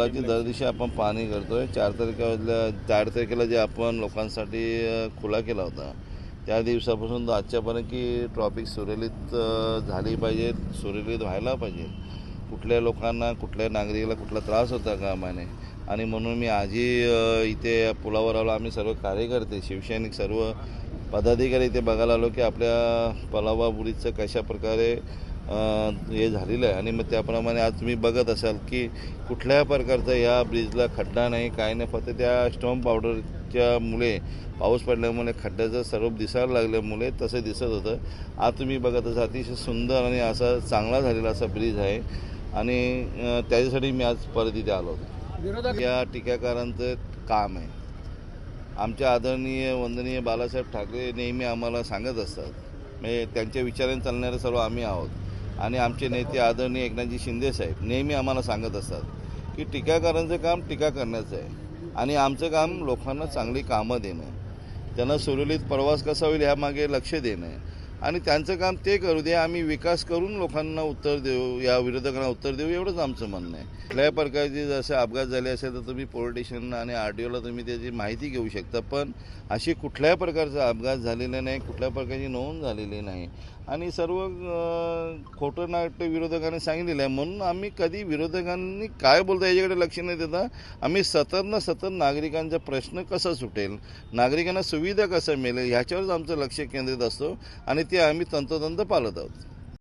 पुलाची दर दिवशी आपण पाहणी करतोय. चार तारखेला चार तारखेला जे आपण लोकांसाठी खुला केला होता त्या दिवसापासून तर आजच्यापर्यंत की ट्रॉफिक सुरळीत झाली पाहिजे सुरळीत व्हायला पाहिजे. कुठल्या लोकांना कुठल्या नागरिकाला कुठला त्रास होता कामाने? आणि म्हणून मी आजही इथे पुलावर आलो आम्ही सर्व कार्यकर्ते शिवसैनिक सर्व पदाधिकारी इथे बघायला आलो की आपल्या पुलावा बुरीचं कशा प्रकारे हे झालेलं आहे. आणि मग त्याप्रमाणे आज तुम्ही बघत असाल की कुठल्या प्रकारचा या ब्रिजला खड्डा नाही काय नाही फक्त त्या स्टॉम पावडरच्या मुळे पाऊस पडल्यामुळे खड्ड्याचं स्वरूप दिसायला लागल्यामुळे तसं दिसत होतं. आज तुम्ही बघत असाल अतिशय सुंदर आणि असा चांगला झालेला असा ब्रिज आहे. आणि त्याच्यासाठी मी आज परत इथे आलो होतो. या टीकाकारांचं काम आहे. आमच्या आदरणीय वंदनीय बाळासाहेब ठाकरे नेहमी आम्हाला सांगत असतात. म्हणजे त्यांच्या विचाराने चालणारे सर्व आम्ही आहोत. आणि आमचे नेते आदरणीय एकनाथजी शिंदे साहेब नेहमी आम्हाला सांगत असतात की टीकाकारांचं काम टीका करण्याचं आहे आणि आमचं काम लोकांना चांगली कामं देणं त्यांना सुरळीत प्रवास कसा होईल ह्यामागे लक्ष देणं आणि त्यांचं काम ते करू दे आम्ही विकास करून लोकांना उत्तर देऊ या विरोधकांना उत्तर देऊ एवढंच आमचं म्हणणं आहे. कुठल्याही प्रकारचे जसे अपघात झाले असेल तर तुम्ही पोलीस स्टेशनला आणि आर टी ओला तुम्ही त्याची माहिती घेऊ शकता पण अशी कुठल्याही प्रकारचा अपघात झालेला नाही कुठल्या प्रकारची नोंद झालेली नाही. आणि सर्व खोटं नाट्य विरोधकांनी सांगितलेलं आहे. म्हणून आम्ही कधी विरोधकांनी काय बोलता याच्याकडे लक्ष नाही देता. आम्ही सतत ना सतत नागरिकांचा प्रश्न कसा सुटेल नागरिकांना सुविधा कसं मिळेल ह्याच्यावरच आमचं लक्ष केंद्रित असतो. आणि ते आम्ही तंतोतंत पाळत आहोत.